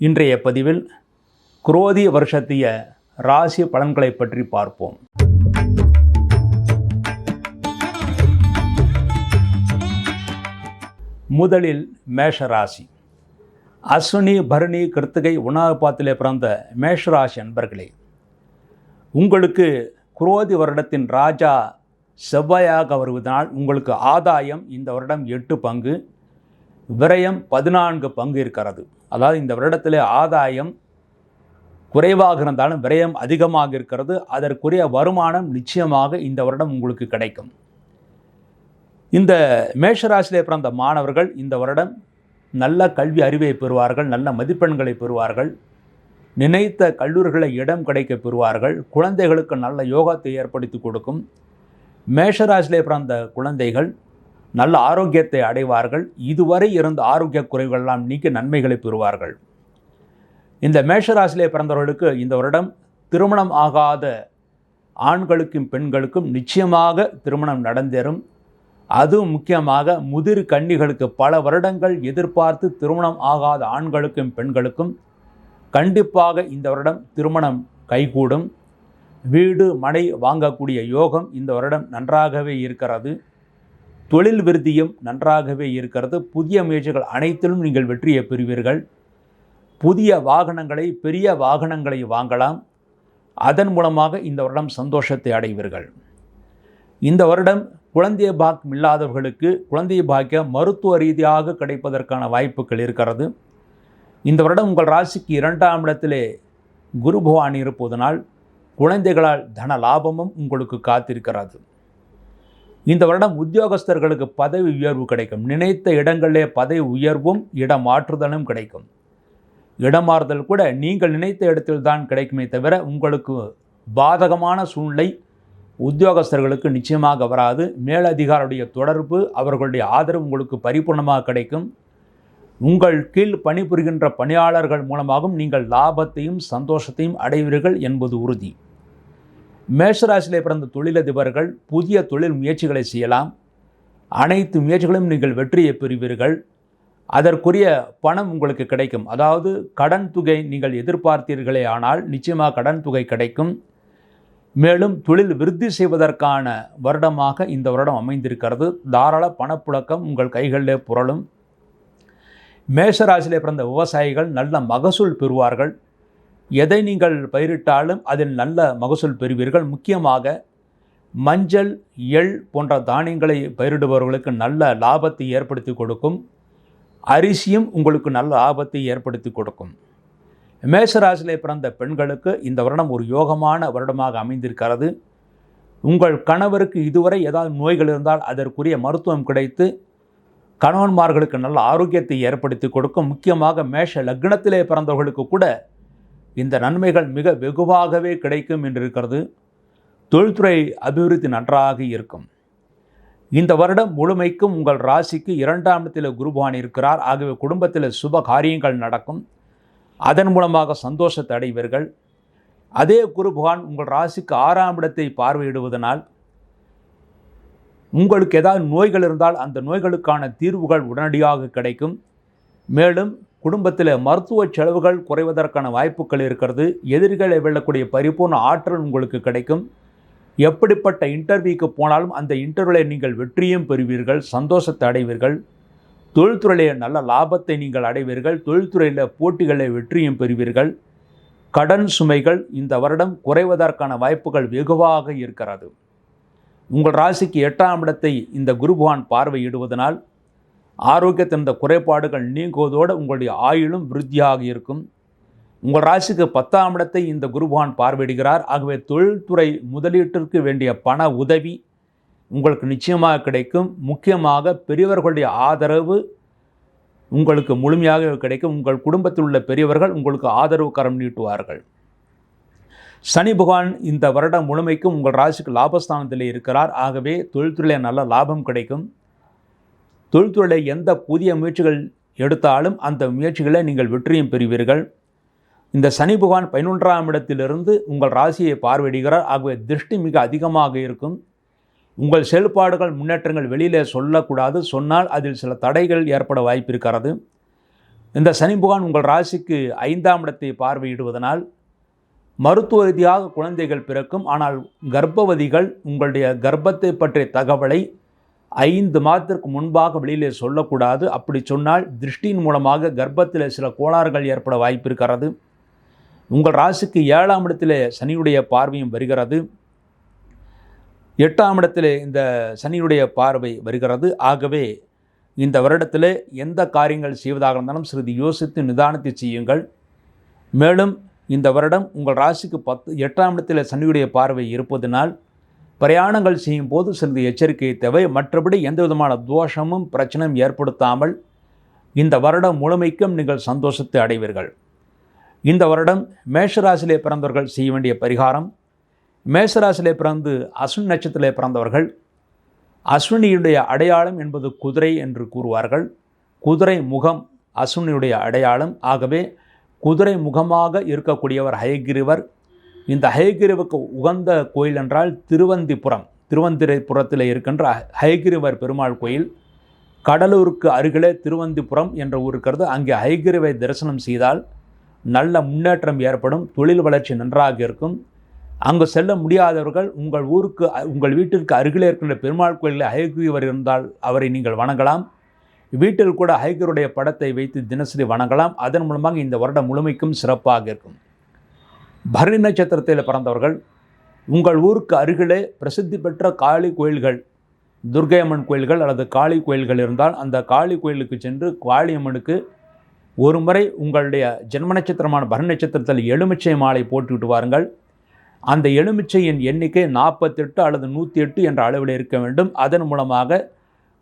இன்றைய பதிவில் குரோதி வருஷத்திய ராசி பலன்களை பற்றி பார்ப்போம். முதலில் மேஷ ராசி. அஸ்வினி பரணி கிருத்திகை உணாபாத்திலே பிறந்த மேஷராசி அன்பர்களே உங்களுக்கு குரோதி வருடத்தின் ராஜா செவ்வாயாக வருவதனால் உங்களுக்கு ஆதாயம் இந்த வருடம் எட்டு பங்கு விரயம் பதினான்கு பங்கு இருக்கிறது. அதாவது இந்த வருடத்திலே ஆதாயம் குறைவாக இருந்தாலும் விரயம் அதிகமாக இருக்கிறது. அதற்குரிய வருமானம் நிச்சயமாக இந்த வருடம் உங்களுக்கு கிடைக்கும். இந்த மேஷராசியிலே பிறந்த மாணவர்கள் இந்த வருடம் நல்ல கல்வி அறிவை பெறுவார்கள் நல்ல மதிப்பெண்களை பெறுவார்கள் நினைத்த கல்லூரிகளை இடம் கிடைக்க பெறுவார்கள் குழந்தைகளுக்கு நல்ல யோகத்தை ஏற்படுத்தி கொடுக்கும். மேஷராசியிலே பிறந்த குழந்தைகள் நல்ல ஆரோக்கியத்தை அடைவார்கள். இதுவரை இருந்த ஆரோக்கிய குறைவுகள்லாம் நீக்கி நன்மைகளை பெறுவார்கள். இந்த மேஷராசிலே பிறந்தவர்களுக்கு இந்த வருடம் திருமணம் ஆகாத ஆண்களுக்கும் பெண்களுக்கும் நிச்சயமாக திருமணம் நடந்தேறும். அதுவும் முக்கியமாக முதிர் கன்னிகளுக்கு பல வருடங்கள் எதிர்பார்த்து திருமணம் ஆகாத ஆண்களுக்கும் பெண்களுக்கும் கண்டிப்பாக இந்த வருடம் திருமணம் கைகூடும். வீடு மனை வாங்கக்கூடிய யோகம் இந்த வருடம் நன்றாகவே இருக்கிறது. தொழில் விருத்தியும் நன்றாகவே இருக்கிறது. புதிய முயற்சிகள் அனைத்திலும் நீங்கள் வெற்றியை பெறுவீர்கள். புதிய வாகனங்களை பெரிய வாகனங்களை வாங்கலாம். அதன் மூலமாக இந்த வருடம் சந்தோஷத்தை அடைவீர்கள். இந்த வருடம் குழந்தை பாக்கியம் இல்லாதவர்களுக்கு குழந்தைய பாக்கியம் மருத்துவ ரீதியாக கிடைப்பதற்கான வாய்ப்புகள் இருக்கிறது. இந்த வருடம் உங்கள் ராசிக்கு இரண்டாம் இடத்திலே குரு பகவான் இருப்பதனால் குழந்தைகளால் தன லாபமும் உங்களுக்கு காத்திருக்கிறது. இந்த வருடம் உத்தியோகஸ்தர்களுக்கு பதவி உயர்வு கிடைக்கும். நினைத்த இடங்களிலே பதவி உயர்வும் இடமாற்றுதலும் கிடைக்கும். இடமாறுதல் கூட நீங்கள் நினைத்த இடத்தில் தான் கிடைக்குமே தவிர உங்களுக்கு பாதகமான சூழ்நிலை உத்தியோகஸ்தர்களுக்கு நிச்சயமாக வராது. மேலதிகாரியுடைய தொடர்பு அவர்களுடைய ஆதரவு உங்களுக்கு பரிபூர்ணமாக கிடைக்கும். உங்கள் கீழ் பணிபுரிகின்ற பணியாளர்கள் மூலமாகவும் நீங்கள் லாபத்தையும் சந்தோஷத்தையும் அடைவீர்கள் என்பது உறுதி. மேஷராசியிலே பிறந்த தொழிலதிபர்கள் புதிய தொழில் முயற்சிகளை செய்யலாம். அனைத்து முயற்சிகளையும் நீங்கள் வெற்றியை பெறுவீர்கள். அதற்குரிய பணம் உங்களுக்கு கிடைக்கும். அதாவது கடன் தொகை நீங்கள் எதிர்பார்த்தீர்களே ஆனால் நிச்சயமாக கடன் தொகை கிடைக்கும். மேலும் தொழில் விருத்தி செய்வதற்கான வருடமாக இந்த வருடம் அமைந்திருக்கிறது. தாராள பணப்புழக்கம் உங்கள் கைகளிலே புரளும். மேஷராசியிலே பிறந்த விவசாயிகள் நல்ல மகசூல் பெறுவார்கள். எதை நீங்கள் பயிரிட்டாலும் அதில் நல்ல மகசூல் பெறுவீர்கள். முக்கியமாக மஞ்சள் எள் போன்ற தானியங்களை பயிரிடுபவர்களுக்கு நல்ல லாபத்தை ஏற்படுத்தி கொடுக்கும். அரிசியும் உங்களுக்கு நல்ல லாபத்தை ஏற்படுத்தி கொடுக்கும். மேசராசிலே பிறந்த பெண்களுக்கு இந்த வருடம் ஒரு யோகமான வருடமாக அமைந்திருக்கிறது. உங்கள் கணவருக்கு இதுவரை ஏதாவது நோய்கள் இருந்தால் அதற்குரிய மருத்துவம் கிடைத்து கணவன்மார்களுக்கு நல்ல ஆரோக்கியத்தை ஏற்படுத்தி கொடுக்கும். முக்கியமாக மேஷ லக்னத்திலே பிறந்தவர்களுக்கு கூட இந்த நன்மைகள் மிக வெகுவாகவே கிடைக்கும் என்று இருக்கிறது. தொழில்துறை அபிவிருத்தி நன்றாக இருக்கும். இந்த வருடம் முழுமைக்கும் உங்கள் ராசிக்கு இரண்டாம் இடத்தில் குருபான் இருக்கிறார். ஆகவே குடும்பத்தில் சுப காரியங்கள் நடக்கும். அதன் மூலமாக சந்தோஷத்தை அடைவீர்கள். அதே குருபகான் உங்கள் ராசிக்கு ஆறாம் இடத்தை பார்வையிடுவதனால் உங்களுக்கு ஏதாவது நோய்கள் இருந்தால் அந்த நோய்களுக்கான தீர்வுகள் உடனடியாக கிடைக்கும். மேலும் குடும்பத்தில் மருத்துவ செலவுகள் குறைவதற்கான வாய்ப்புகள் இருக்கிறது. எதிரிகளை வெல்லக்கூடிய பரிபூர்ண ஆற்றல் உங்களுக்கு கிடைக்கும். எப்படிப்பட்ட இன்டர்வியூக்கு போனாலும் அந்த இன்டர்வியூவில் நீங்கள் வெற்றியும் பெறுவீர்கள் சந்தோஷத்தை அடைவீர்கள். தொழில்துறையில் நல்ல லாபத்தை நீங்கள் அடைவீர்கள். தொழில்துறையில் போட்டிகளில் வெற்றியும் பெறுவீர்கள். கடன் சுமைகள் இந்த வருடம் குறைவதற்கான வாய்ப்புகள் வெகுவாக இருக்கிறது. உங்கள் ராசிக்கு எட்டாம் இடத்தை இந்த குருபவான் பார்வையிடுவதனால் ஆரோக்கியத்தின் இந்த குறைபாடுகள் நீங்குவதோடு உங்களுடைய ஆயுளும் விருத்தியாக இருக்கும். உங்கள் ராசிக்கு பத்தாம் இடத்தை இந்த குருபான் பார்வையிடுகிறார். ஆகவே தொழில்துறை முதலீட்டிற்கு வேண்டிய பண உதவி உங்களுக்கு நிச்சயமாக கிடைக்கும். முக்கியமாக பெரியவர்களுடைய ஆதரவு உங்களுக்கு முழுமையாக கிடைக்கும். உங்கள் குடும்பத்தில் உள்ள பெரியவர்கள் உங்களுக்கு ஆதரவு கரம் நீட்டுவார்கள். சனி பகவான் இந்த வருடம் முழுமைக்கும் உங்கள் ராசிக்கு லாபஸ்தானத்தில் இருக்கிறார். ஆகவே தொழில்துறையில் நல்ல லாபம் கிடைக்கும். தொழில்துறையில் எந்த புதிய முயற்சிகள் எடுத்தாலும் அந்த முயற்சிகளை நீங்கள் வெற்றியும் பெறுவீர்கள். இந்த சனி பகவான் பதினொன்றாம் இடத்திலிருந்து உங்கள் ராசியை பார்வையிடுகிறார். ஆகவே திருஷ்டி மிக அதிகமாக இருக்கும். உங்கள் செயல்பாடுகள் முன்னேற்றங்கள் வெளியிலே சொல்லக்கூடாது. சொன்னால் அதில் சில தடைகள் ஏற்பட வாய்ப்பு இருக்கிறது. இந்த சனி பகவான் உங்கள் ராசிக்கு ஐந்தாம் இடத்தை பார்வையிடுவதனால் மருத்துவ ரீதியாக குழந்தைகள் பிறக்கும். ஆனால் கர்ப்பவதிகள் உங்களுடைய கர்ப்பத்தை பற்றிய தகவலை ஐந்து மாதத்திற்கு முன்பாக வெளியிலே சொல்லக்கூடாது. அப்படி சொன்னால் திருஷ்டியின் மூலமாக கர்ப்பத்தில் சில கோளாறுகள் ஏற்பட வாய்ப்பு இருக்கிறது உங்கள் ராசிக்கு ஏழாம் இடத்திலே சனியுடைய பார்வையும் வருகிறது. எட்டாம் இடத்திலே இந்த சனியுடைய பார்வை வருகிறது. ஆகவே இந்த வருடத்தில் எந்த காரியங்கள் செய்வதாக இருந்தாலும் சிறிது யோசித்து நிதானத்தை செய்யுங்கள். மேலும் இந்த வருடம் உங்கள் ராசிக்கு பத்து எட்டாம் இடத்தில் சனியுடைய பார்வை இருப்பதனால் பிரயாணங்கள் செய்யும் போது சிறிது எச்சரிக்கை தேவை. மற்றபடி எந்த விதமான தோஷமும் பிரச்சனையும் ஏற்படுத்தாமல் இந்த வருடம் முழுமைக்கும் நீங்கள் சந்தோஷத்தை அடைவீர்கள். இந்த வருடம் மேஷராசிலே பிறந்தவர்கள் செய்ய வேண்டிய பரிகாரம் மேஷராசிலே பிறந்து அஸ்வின் நட்சத்திரத்திலே பிறந்தவர்கள் அஸ்வினியுடைய அடையாளம் என்பது குதிரை என்று கூறுவார்கள். குதிரை முகம் அஸ்வினியுடைய அடையாளம். ஆகவே குதிரை முகமாக இருக்கக்கூடியவர் ஹயகிரிவர் இந்த ஹயகிரிவுக்கு உகந்த கோயில் என்றால் திருவந்திபுரம். திருவந்திரைபுரத்தில் இருக்கின்ற ஹயகிரிவர் பெருமாள் கோயில். கடலூருக்கு அருகிலே திருவந்திபுரம் என்ற ஊர் இருக்கிறது. அங்கே ஹயகிரிவை தரிசனம் செய்தால் நல்ல முன்னேற்றம் ஏற்படும். தொழில் வளர்ச்சி நன்றாக இருக்கும். அங்கு செல்ல முடியாதவர்கள் உங்கள் ஊருக்கு உங்கள் வீட்டிற்கு அருகிலே இருக்கின்ற பெருமாள் கோயிலில் ஹயகிரிவர் இருந்தால் அவரை நீங்கள் வணங்கலாம். வீட்டில் கூட ஹைகருடைய படத்தை வைத்து தினசரி வணங்கலாம். அதன் மூலமாக இந்த வருடம் முழுமைக்கும் சிறப்பாக இருக்கும். பரணி நட்சத்திரத்தில் பிறந்தவர்கள் உங்கள் ஊருக்கு அருகிலே பிரசித்தி பெற்ற காளி கோயில்கள் துர்கையம்மன் கோயில்கள் அல்லது காளி கோயில்கள் இருந்தால் அந்த காளி கோயிலுக்கு சென்று காளியம்மனுக்கு ஒரு முறை உங்களுடைய ஜென்ம நட்சத்திரமான பரணி நட்சத்திரத்தில் எலுமிச்சை மாலை போட்டுவிட்டு வாருங்கள். அந்த எலுமிச்சையின் எண்ணிக்கை நாற்பத்தெட்டு அல்லது நூற்றி எட்டு என்ற அளவில் இருக்க வேண்டும். அதன் மூலமாக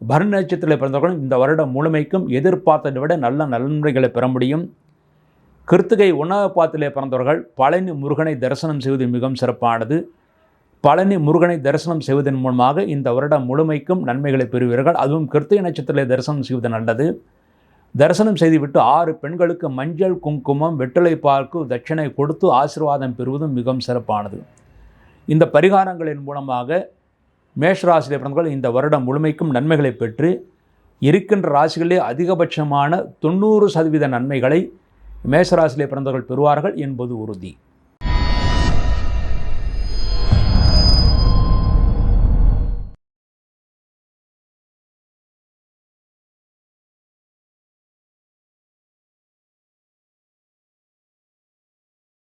பரணி நட்சத்திரத்தில் பிறந்தவர்களும் இந்த வருடம் முழுமைக்கும் எதிர்பார்த்ததை விட நல்ல நலன்முறைகளை பெற முடியும். கிருத்திகை உணவப்பாத்திலே பிறந்தவர்கள் பழனி முருகனை தரிசனம் செய்வது மிகவும் சிறப்பானது. பழனி முருகனை தரிசனம் செய்வதன் மூலமாக இந்த வருடம் முழுமைக்கும் நன்மைகளை பெறுவீர்கள். அதுவும் கிருத்திகை நட்சத்திரத்திலே தரிசனம் செய்வது நல்லது. தரிசனம் செய்துவிட்டு ஆறு பெண்களுக்கு மஞ்சள் குங்குமம் வெற்றிலை பார்க்கு தட்சிணை கொடுத்து ஆசீர்வாதம் பெறுவதும் மிகவும் சிறப்பானது. இந்த பரிகாரங்களின் மூலமாக மேஷ பிறந்தவர்கள் இந்த வருடம் முழுமைக்கும் நன்மைகளை பெற்று இருக்கின்ற ராசிகளிலே அதிகபட்சமான தொண்ணூறு சதவீத நன்மைகளை மேஷராசிலே பிறந்தவர்கள் பெறுவார்கள் என்பது உறுதி.